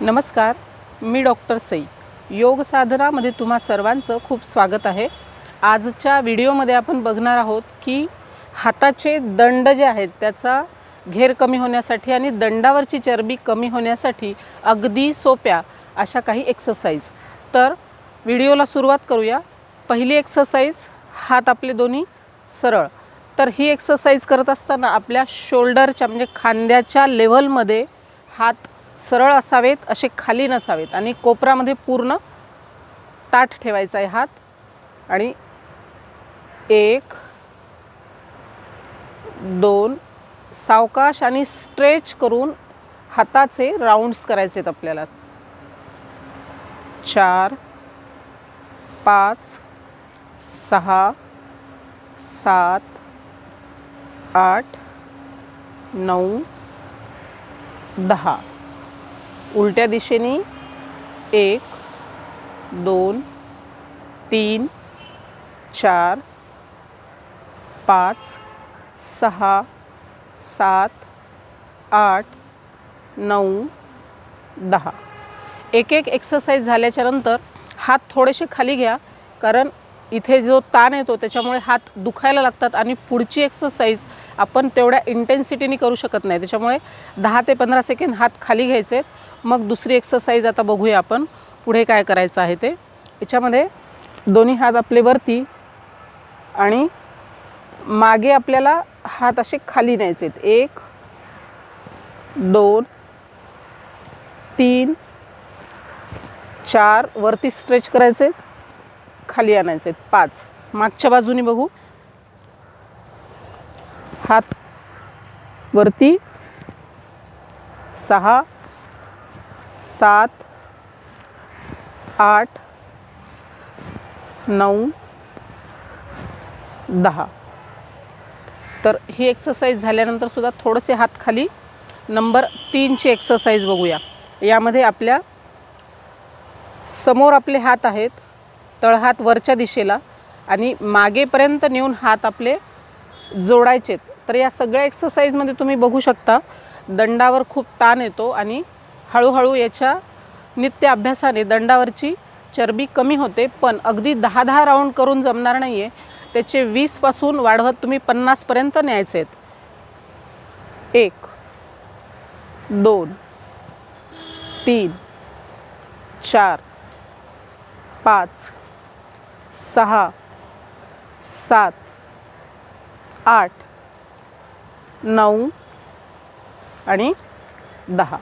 नमस्कार मी डॉक्टर सई. योग साधनामध्ये तुम्हा सर्वांचं खूप स्वागत आहे. आजच्या व्हिडिओमध्ये आपण बघणार आहोत की हाताचे दंड जे आहेत त्याचा घेर कमी होण्यासाठी आणि दंडावरची चरबी कमी होण्यासाठी अगदी सोप्या अशा काही एक्सरसाइज तर व्हिडिओला सुरुवात करूया. पहिली एक्सरसाइज हात आपले दोन्ही सरळ. तर ही एक्सरसाइज करत असताना आपल्या शोल्डरच्या म्हणजे खांद्याच्या लेवलमध्ये हात सरळ असावेत असे खाली नसावेत. आणि कोपरामध्ये पूर्ण ताठ ठेवायचा आहे हात. आणि एक दोन सावकाश आणि स्ट्रेच करून हाताचे राऊंड्स करायचे आहेत आपल्याला. चार पाच सहा सात आठ नऊ दहा. उलट्या दिशेने एक दोन तीन चार पाच सहा सात आठ नऊ दहा. एक एक एक्सरसाइज झाल्याच्यानंतर हात थोडेसे खाली घ्या कारण इथे जो ताण येतो त्याच्यामुळे हात दुखायला लागतात आणि पुढची एक्सरसाइज आपण तेवढ्या इंटेन्सिटीने करू शकत नाही. त्याच्यामुळे दहा ते पंधरा सेकंड हात खाली घ्यायचे. मग दुसरी एक्सरसाइज आता बघूया आपण. पुढे काय करायचं आहे ते. याच्यामध्ये दोन्ही हात आपले वरती आणि मागे आपल्याला हात असे खाली न्यायचे आहेत. एक दोन तीन चार वरती स्ट्रेच करायचे खाली आणायचे आहेत. पाच. मागच्या बाजूनी बघू. हात वरती. सहा सात आठ नऊ दहा. तर ही एक्सरसाइज झाल्यानंतर सुद्धा थोडेसे हात खाली. नंबर तीनची एक्सरसाइज बघूया. यामध्ये आपल्यासमोर आपले हात आहेत. तळहात वरच्या दिशेला. आणि मागेपर्यंत नेऊन हात आपले जोडायचेत. तर या सगळ्या एक्सरसाइजमध्ये तुम्ही बघू शकता दंडावर खूप ताण येतो आणि हळूहळू याच्या नित्य अभ्यासाने दंडावरची चरबी कमी होते. पण अगदी दहा दहा राऊंड करून जमणार नाही आहे त्याचे वीसपासून वाढवत तुम्ही पन्नासपर्यंत न्यायचे आहेत. एक दोन तीन चार पाच सहा सात आठ नऊ आणि दहा.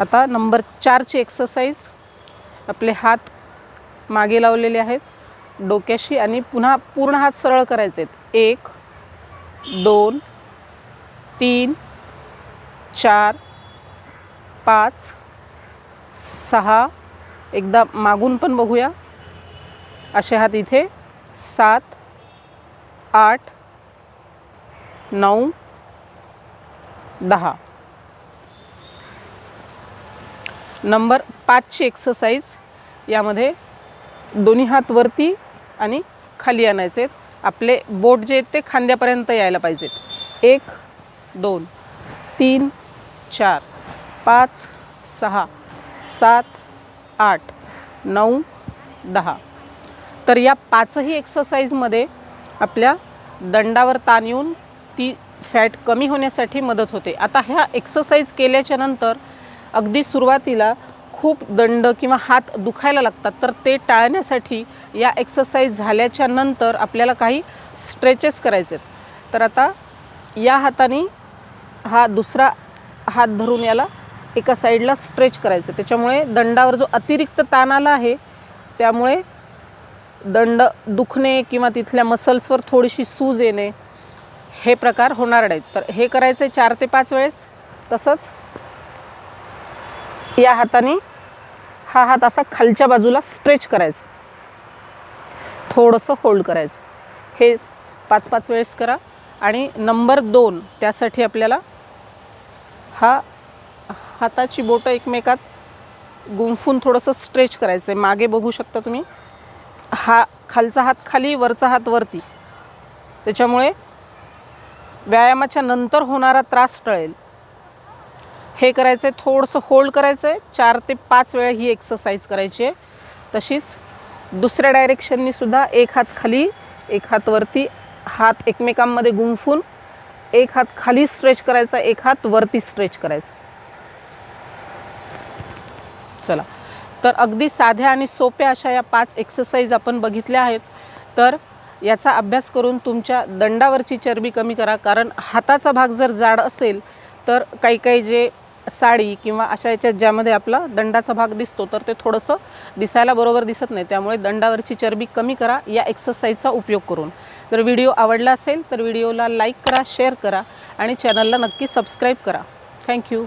आता नंबर चारची एक्सरसाइज आपले हात मागे लावलेले आहेत. डोक्याशी आणि पुन्हा पूर्ण हात सरळ करायचे आहेत एक दोन तीन चार पाच सहा. एकदा मागून पण बघूया. असे हात इथे सात आठ नऊ दहा. नंबर पाचची एक्सरसाइज यामध्ये दोन्ही हात वरती आणि खाली आणायचे आपले बोट जे आहेत ते खांद्यापर्यंत यायला पाहिजेत. एक दोन तीन चार पाच सहा सात आठ नऊ दहा. तर या पाचही एक्सरसाइजमध्ये आपल्या दंडावर ताण येऊन ती फॅट कमी होण्यासाठी मदत होते. आता ह्या एक्सरसाइज केल्याच्यानंतर अगदी सुरुवातीला खूप दंड किंवा हात दुखायला लागतात. तर ते टाळण्यासाठी या एक्सरसाइज झाल्याच्यानंतर आपल्याला काही स्ट्रेचेस करायचे आहेत. तर आता या हाताने हा दुसरा हात धरून याला एका साईडला स्ट्रेच करायचं त्याच्यामुळे दंडावर जो अतिरिक्त ताण आला आहे त्यामुळे दंड दुखणे किंवा तिथल्या मसल्सवर थोडीशी सूज येणे हे प्रकार होणार नाहीत. तर हे करायचं आहे चार ते पाच वेळेस. तसंच या हाताने हा हात असा खालच्या बाजूला स्ट्रेच करायचा. थोडंसं होल्ड करायचं. हे पाच पाच वेळेस करा. आणि नंबर दोन त्यासाठी आपल्याला हा हाताची बोटं एकमेकात गुंफून थोडंसं स्ट्रेच करायचं आहे मागे बघू शकता तुम्ही. हा खालचा हात खाली वरचा हात वरती. त्याच्यामुळे व्यायामाच्या नंतर होणारा त्रास टळेल. हे करायचं आहे थोडंसं होल्ड करायचं आहे चार ते पाच वेळा ही एक्सरसाइज करायची आहे. तशीच दुसऱ्या डायरेक्शननी सुद्धा एक हात खाली एक हात वरती हात एकमेकांमध्ये गुंफून एक हात खाली स्ट्रेच करायचा एक हात वरती स्ट्रेच करायचा. चला. तर अगदी साध्या आणि सोप्या अशा या पाच एक्सरसाइज आपण बघितल्या आहेत. तर याचा अभ्यास करून तुमच्या दंडावरची चरबी कमी करा. कारण हाताचा भाग जर जाड असेल तर काही काही जे साडी किंवा अशा याच्यात ज्यामध्ये आपला दंडाचा भाग दिसतो तर ते थोडंसं दिसायला बरोबर दिसत नाही. त्यामुळे दंडावरची चरबी कमी करा या एक्सरसाइजचा उपयोग करून. जर व्हिडिओ आवडला असेल तर व्हिडिओला लाईक करा शेअर करा आणि चॅनलला नक्की सबस्क्राईब करा. थँक्यू